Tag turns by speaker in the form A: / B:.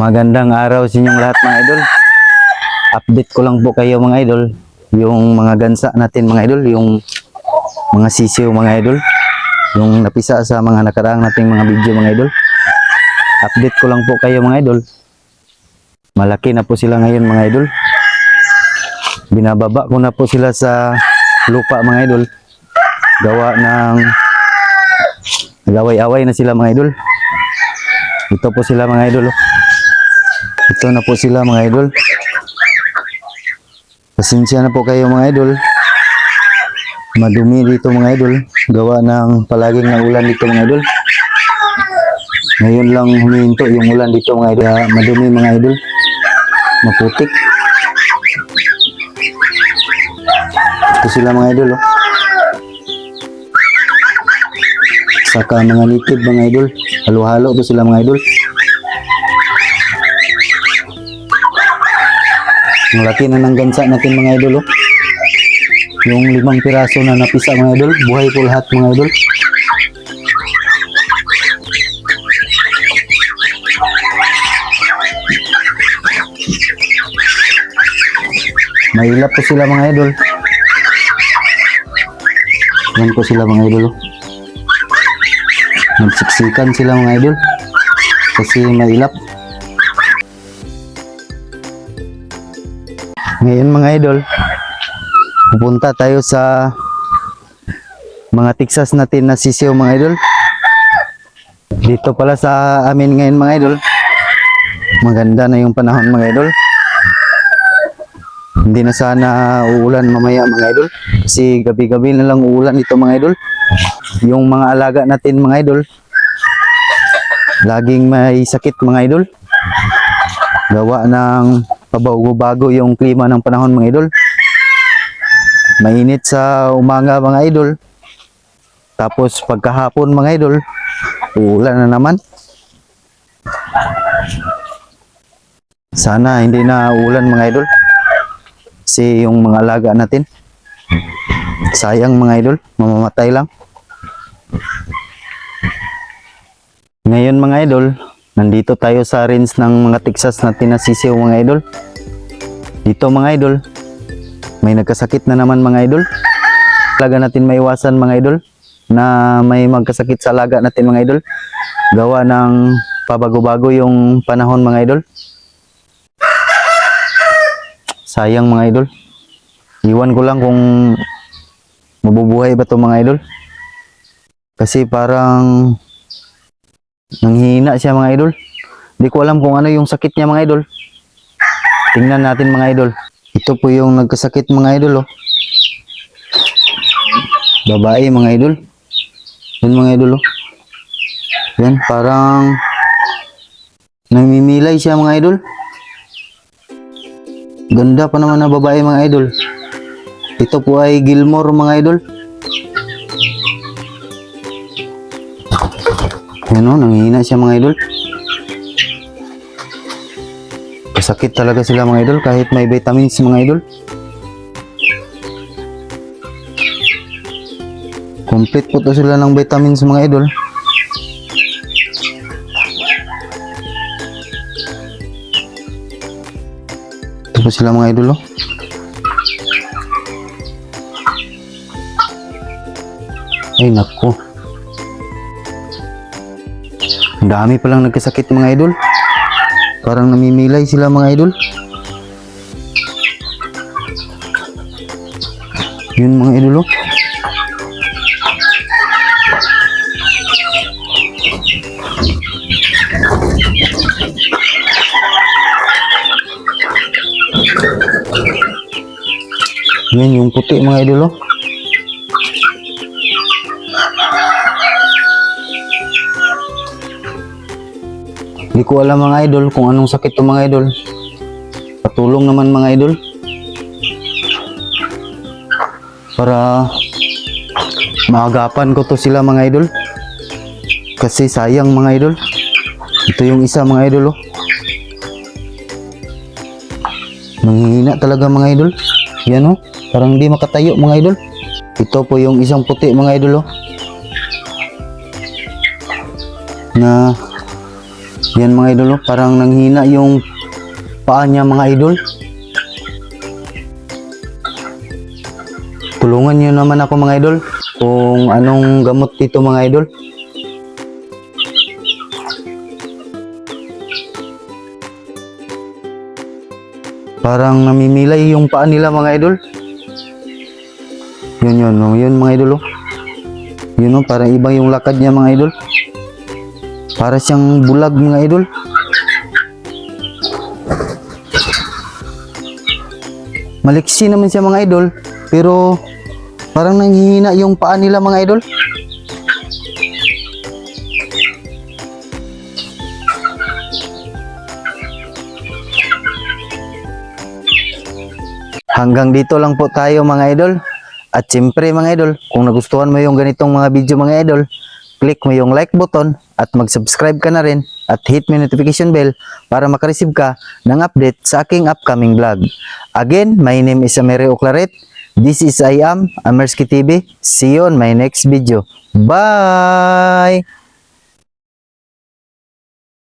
A: Magandang araw sa inyong lahat mga idol. Update ko lang po kayo mga idol. Yung mga gansa natin mga idol. Yung mga sisiw mga idol. Yung napisa sa mga nakaraang nating mga video mga idol. Update ko lang po kayo mga idol. Malaki na po sila ngayon mga idol. Binababa ko na po sila sa lupa mga idol. Gawa ng nagaway-away na sila mga idol. Ito po sila mga idol. oh. Ito na po sila mga idol. Pasensya na po kayo mga idol. Madumi dito mga idol. Gawa ng palaging ng ulan dito mga idol. Ngayon lang huminto yung ulan dito mga idol. Kaya madumi mga idol. Maputik. Ito sila mga idol. Oh. Saka mga native mga idol. Halo-halo to sila mga idol. Ang laki na ng gansa natin mga idol. Oh. Yung limang piraso na napisa mga idol. Buhay po lahat mga idol. Mahilap po sila mga idol. Yan po sila mga idol. oh. Nagsiksikan sila mga idol. Kasi mailap. Ngayon mga idol, pupunta tayo sa mga Texas natin na sisiyo mga idol. Dito pala sa amin ngayon mga idol. Maganda na yung panahon mga idol. Hindi na sana uulan mamaya mga idol. Kasi gabi-gabi na lang uulan ito mga idol. Yung mga alaga natin mga idol. Laging may sakit mga idol. Gawa ng pabago-bago yung klima ng panahon mga idol. Mainit sa umaga mga idol. Tapos pagkahapon mga idol, uulan na naman. Sana hindi na ulan mga idol. Kasi yung mga alaga natin, sayang mga idol, mamamatay lang. Ngayon mga idol, nandito tayo sa range ng mga Texas na tinasisiw mga idol. Dito mga idol, may nagkasakit na naman mga idol. Talaga natin maiwasan mga idol na may magkasakit sa alaga natin mga idol. Gawa ng pabago-bago yung panahon mga idol. Sayang mga idol. Iwan ko lang kung mabubuhay ba to mga idol. Kasi parang nanghihina siya mga idol. Hindi ko alam kung ano yung sakit niya mga idol. Tingnan natin mga idol. Ito po yung nagkasakit mga idol oh. Babae mga idol. Yan mga idol oh. Yan parang namimilay siya mga idol. Ganda pa naman na babae mga idol. Ito po ay Gilmore mga idol. Yan o, nanghihina siya mga idol. Kasakit talaga sila mga idol kahit may vitamins mga idol. Complete po to sila ng vitamins mga idol. Ito po sila mga idol oh. Ay nako. Ang dami palang nagkasakit mga idol. Parang namimilay sila mga idol. Yun mga idol oh. Yan yung puti mga idol oh. Hindi ko alam mga idol kung anong sakit to mga idol. Patulong naman mga idol. Para maagapan ko to sila mga idol. Kasi sayang mga idol. Ito yung isa mga idol oh. Nanghihina talaga mga idol. Yan oh. Parang di makatayo mga idol. Ito po yung isang puti mga idol oh. Na Yan mga idol, oh, parang nanghina yung paa niya mga idol. Tulungan niyo naman ako mga idol kung anong gamot dito mga idol. Parang namimilay yung paa nila mga idol. Yun yun, oh, yun mga idol. Oh. Yun oh, parang iba yung lakad niya mga idol. Para siyang bulag mga idol. Maliksi naman siya mga idol, pero parang nanghihina yung paa nila mga idol. Hanggang dito lang po tayo mga idol. At siyempre mga idol, kung nagustuhan mo yung ganitong mga video mga idol, click mo yung like button at mag-subscribe ka na rin at hit mo notification bell para makareceive ka ng update sa aking upcoming vlog. Again, my name is Amere Oclaret. This is I am Amersky TV. See you on my next video. Bye!